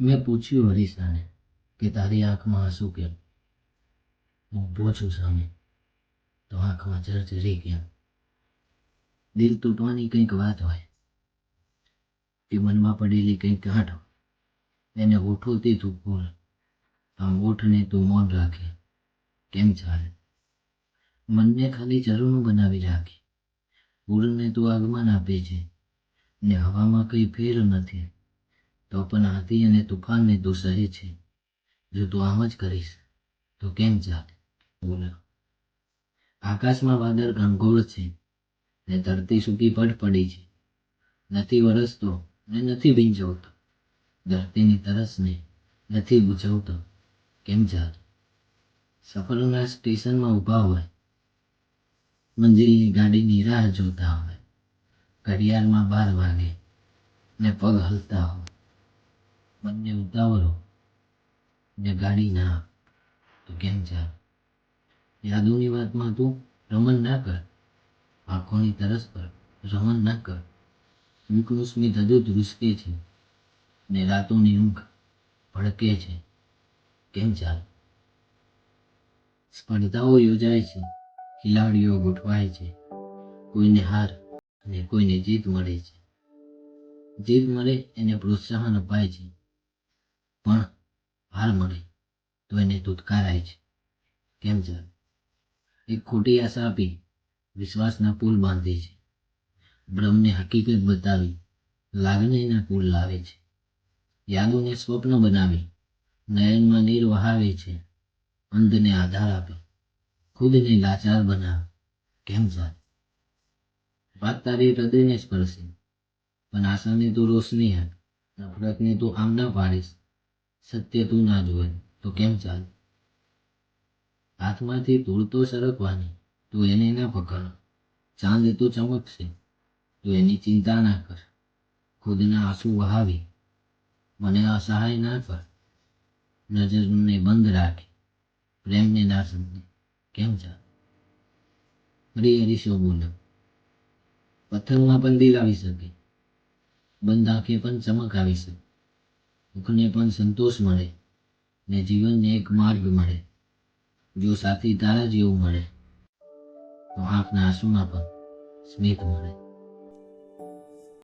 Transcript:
મેં પૂછ્યું હરીશાને કે તારી આંખમાં આંસુ કેમ? હું ઊભો છું સામે. તો આંખમાં જર્જરી કેમ દિલ તૂટવાની કંઈક વાત હોય. કે મનમાં પડેલી કંઈક ગાંઠ એને હોઠોથી તું ભૂલ આમ ઓઠને તું મૌન રાખે. કેમ ચાલે? મનને ખાલી ઝરણું બનાવી રાખે. પૂરને તું આગમન આપે છે. ને હવામાં કંઈ ફેર નથી. તો પણ હાથી અને તુફાનને તું સહે છે. જો તું આમ જ કરીશ, તો કેમ ચાલે બોલો. આકાશમાં વાદળ ઘનઘોર છે ને ધરતી સૂકી પડ પડી છે. નથી વરસતો ને નથી ભીંજવતો. ધરતીની તરસને નથી બુઝવતો. કેમ ચાલે સફરના સ્ટેશનમાં ઊભા હોય. મંજિલની ગાડીની રાહ જોતા હોય. ઘડિયાળમાં બાર વાગે ને પગ હલતા હોય. બંને ઉતાવળો ને ગાડી ના આવે તો યાદોની વાતમાં તું રમણ ના કર. આંખોની તરસ પર રમણ ના કર. વિકૃષ્મી હજુ ધ્રુસકે છે ને રાતોની ઊંઘ ભડકે છે. કેમ ચાલ? સ્પર્ધાઓ યોજાય છે, ખેલાડીઓ ગોઠવાય છે, કોઈને હાર અને કોઈને જીત મળે છે. જીત મળે એને પ્રોત્સાહન અપાય છે. પણ હાર મળે તો એને ધુત્કારાય છે. કેમ ચાલે એક ખોટી આશા આપી વિશ્વાસના પુલ બાંધે છે. બ્રહ્મને હકીકત બતાવી લાગણીના પુલ લાવે છે. યાદોને સ્વપ્ન બનાવી નયનમાં નીર વહાવે છે. અંધને આધાર આપે ખુદને લાચાર બનાવે. કેમ ચાલે વાત તારી હૃદયને સ્પર્શે. પણ આશાને તું રોશની આપ નફરતને તું આમ ના પાડીશ. સત્ય તું ના જોવે તો કેમ ચાલે? હાથમાંથી ધૂળ સરકવાની, તું એને ના પકડ ચાંદ તો ચમકશે, તું એની ચિંતા ના કર. ખુદના આંસુ વહાવી, મને અસહાય ના કર. નજરને બંધ રાખી, પ્રેમને ના સમજે. કેમ ચાલે? હરી હરીશો બોલ્યો પથ્થરમાં પણ દિલ આવી શકે બંધ આંખે પણ ચમક આવી શકે. દુઃખને પણ સંતોષ મળે ને જીવનને એક માર્ગ મળે. જો સાથી તારા જેવું મળે, તો આંખના આંસુમાં પણ સ્મિત મળે.